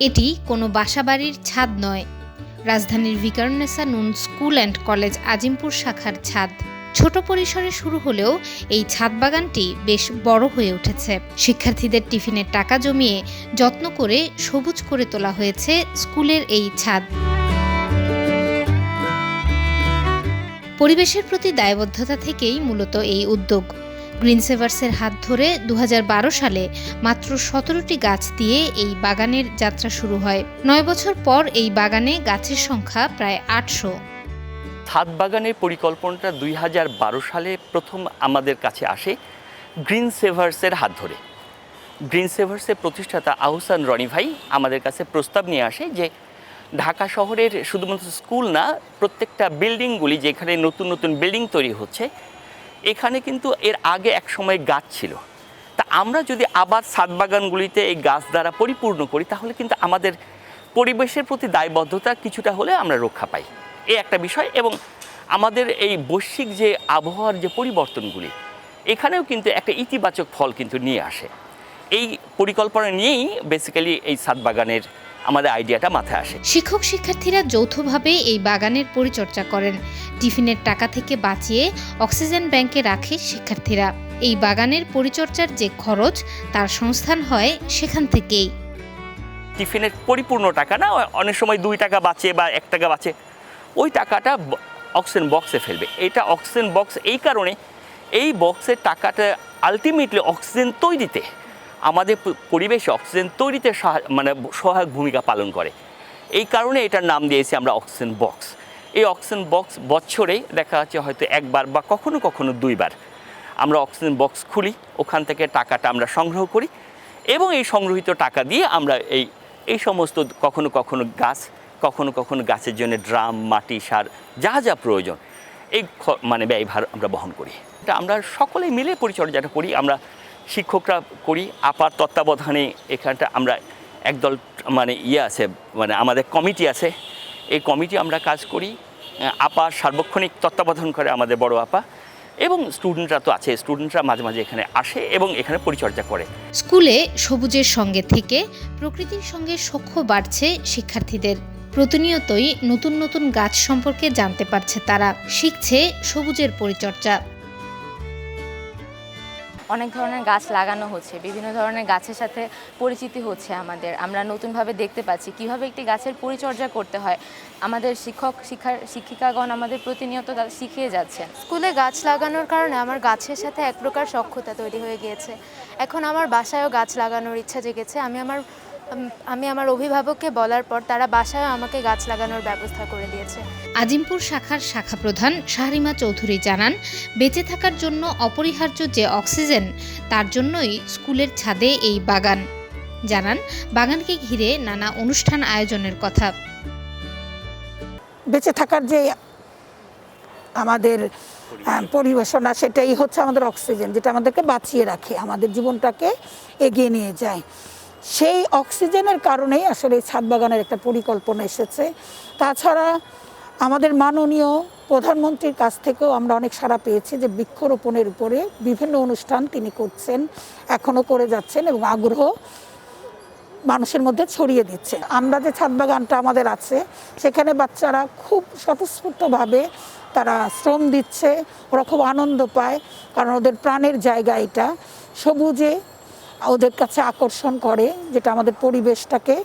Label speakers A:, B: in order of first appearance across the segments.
A: এটি কোনো বাসাবাড়ির ছাদ নয়। রাজধানীর ভিকারনেসা নুন স্কুল অ্যান্ড কলেজ আজিমপুর শাখার ছাদ। ছোট পরিসরে শুরু হলেও এই ছাদ বাগানটি বেশ বড় হয়ে উঠেছে। শিক্ষার্থীদের টিফিনের টাকা জমিয়ে যত্ন করে সবুজ করে তোলা হয়েছে স্কুলের এই ছাদ। পরিবেশের প্রতি দায়বদ্ধতা থেকেই মূলত এই উদ্যোগ। গ্রিন সেভার্সের হাত ধরে দু হাজার বারো সালে মাত্র সতেরোটি গাছ দিয়ে এই বাগানের যাত্রা শুরু হয়। নয় বছর পর এই বাগানে গাছের সংখ্যা প্রায় আটশো।
B: ছাদ বাগানের পরিকল্পনাটা দুই হাজার বারো সালে প্রথম আমাদের কাছে আসে গ্রিন সেভার্সের হাত ধরে। গ্রিন সেভার্সের প্রতিষ্ঠাতা আহসান রনি ভাই আমাদের কাছে প্রস্তাব নিয়ে আসে যে ঢাকা শহরের শুধুমাত্র স্কুল না, প্রত্যেকটা বিল্ডিংগুলি যেখানে নতুন নতুন বিল্ডিং তৈরি হচ্ছে এখানে কিন্তু এর আগে এক সময় গাছ ছিল। তা আমরা যদি আবার ছাদ বাগানগুলিতে এই গাছ দ্বারা পরিপূর্ণ করি, তাহলে কিন্তু আমাদের পরিবেশের প্রতি দায়বদ্ধতা কিছুটা হলে আমরা রক্ষা পাই। এ একটা বিষয় এবং আমাদের এই বৈশ্বিক যে আবহাওয়ার যে পরিবর্তনগুলি, এখানেও কিন্তু একটা ইতিবাচক ফল কিন্তু নিয়ে আসে। এই পরিকল্পনা নিয়েই বেসিক্যালি এই ছাদ বাগানের আমাদের আইডিয়াটা মাথায় আসে।
A: শিক্ষক শিক্ষার্থীরা যৌথভাবে এই বাগানের পরিচর্যা করেন। টিফিনের টাকা থেকে বাঁচিয়ে অক্সিজেন ব্যাংকে রাখে শিক্ষার্থীরা। এই বাগানের পরিচর্যার যে খরচ তার সংস্থান হয় সেখান থেকেই।
B: টিফিনের পরিপূর্ণ টাকা না অনেক সময় দুই টাকা বাঁচে বা এক টাকা বাঁচে ওই টাকাটা অক্সিজেন বক্সে ফেলবে। এটা অক্সিজেন বক্স এই কারণে এই বক্সের টাকাটা আলটিমেটলি অক্সিজেন তৈরিতে আমাদের পরিবেশে অক্সিজেন তৈরিতে মানে সহায়ক ভূমিকা পালন করে। এই কারণে এটার নাম দিয়েছি আমরা অক্সিজেন বক্স। এই অক্সিজেন বক্স বছরে দেখা যাচ্ছে হয়তো একবার বা কখনো কখনো দুইবার আমরা অক্সিজেন বক্স খুলি, ওখান থেকে টাকাটা আমরা সংগ্রহ করি এবং এই সংগ্রহিত টাকা দিয়ে আমরা এই এই সমস্ত কখনো কখনো গাছ, কখনো কখনো গাছের জন্য ড্রাম, মাটি, সার, যা যা প্রয়োজন, এই মানে ব্যয়ভার আমরা বহন করি। এটা আমরা সকলে মিলে পরিচর্যাটা করি, আমরা শিক্ষকরা করি, আপার তত্ত্বাবধানে এখানটা আমরা একদল মানে ইয়ে আছে মানে আমাদের কমিটি আছে। এই কমিটি আমরা কাজ করি আপা সার্বক্ষণিক তত্ত্বাবধান করে আমাদের বড় আপা, এবং স্টুডেন্টরা তো আছে, স্টুডেন্টরা মাঝে মাঝে এখানে আসে এবং এখানে পরিচর্যা করে।
A: স্কুলে সবুজের সঙ্গে থেকে প্রকৃতির সঙ্গে সখ্য বাড়ছে শিক্ষার্থীদের। প্রতিনিয়তই নতুন নতুন গাছ সম্পর্কে জানতে পারছে তারা, শিখছে সবুজের পরিচর্যা।
C: অনেক ধরনের গাছ লাগানো হচ্ছে, বিভিন্ন ধরনের গাছের সাথে পরিচিতি হচ্ছে আমাদের। আমরা নতুনভাবে দেখতে পাচ্ছি কীভাবে একটি গাছের পরিচর্যা করতে হয়। আমাদের শিক্ষক, শিক্ষার, শিক্ষিকাগণ আমাদের প্রতিনিয়ত শিখিয়ে যাচ্ছেন।
D: স্কুলে গাছ লাগানোর কারণে আমার গাছের সাথে এক প্রকার সক্ষতা তৈরি হয়ে গিয়েছে। এখন আমার বাসায়ও গাছ লাগানোর ইচ্ছা জেগেছে। আমি আমার আমি আমার অভিভাবককে বলার পর তারা বাসায় আমাকে গাছ লাগানোর ব্যবস্থা করে দিয়েছে।
A: আজিমপুর শাখার শাখা প্রধান শাহরিমা চৌধুরী জানান বেঁচে থাকার জন্য অপরিহার্য যে অক্সিজেন তার জন্যই স্কুলের ছাদে এই বাগান। জানান বাগানকে ঘিরে নানা অনুষ্ঠান আয়োজনের কথা।
E: বেঁচে থাকার যে আমাদের পরিবেশনা সেটাই হচ্ছে আমাদের অক্সিজেন যেটা আমাদেরকে বাঁচিয়ে রাখে আমাদের জীবনটাকে এগিয়ে নিয়ে যায়। সেই অক্সিজেনের কারণেই আসলে এই ছাদ বাগানের একটা পরিকল্পনা এসেছে। তাছাড়া আমাদের মাননীয় প্রধানমন্ত্রীর কাছ থেকেও আমরা অনেক সাড়া পেয়েছি যে বৃক্ষরোপণের উপরে বিভিন্ন অনুষ্ঠান তিনি করছেন, এখনও করে যাচ্ছেন এবং আগ্রহ মানুষের মধ্যে ছড়িয়ে দিচ্ছে। আমরা যে ছাদ বাগানটা আমাদের আছে, সেখানে বাচ্চারা খুব স্বতঃস্ফূর্তভাবে তারা শ্রম দিচ্ছে, ওরা খুব আনন্দ পায়, কারণ ওদের প্রাণের জায়গা এটা। সবুজে ওদের কাছে আকর্ষণ করে, যেটা আমাদের পরিবেশটাকে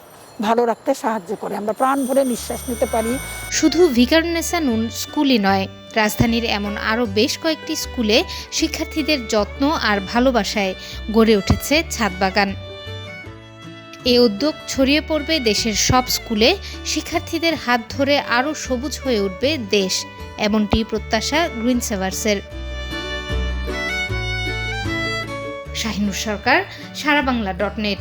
E: ভালো রাখতে সাহায্য করে। আমরা প্রাণ ভরে নিঃশ্বাস নিতে পারি।
A: শুধু ভিকারনেসা নুন স্কুলই নয়, রাজধানীর এমন আরও বেশ কয়েকটি স্কুলে শিক্ষার্থীদের যত্ন আর ভালোবাসায় গড়ে উঠেছে ছাদ বাগান। এই উদ্যোগ ছড়িয়ে পড়বে দেশের সব স্কুলে, শিক্ষার্থীদের হাত ধরে আরও সবুজ হয়ে উঠবে দেশ, এমনটি প্রত্যাশা গ্রিন সেভার্সের শাহিনুর সরকার সারা বাংলা ডট নেট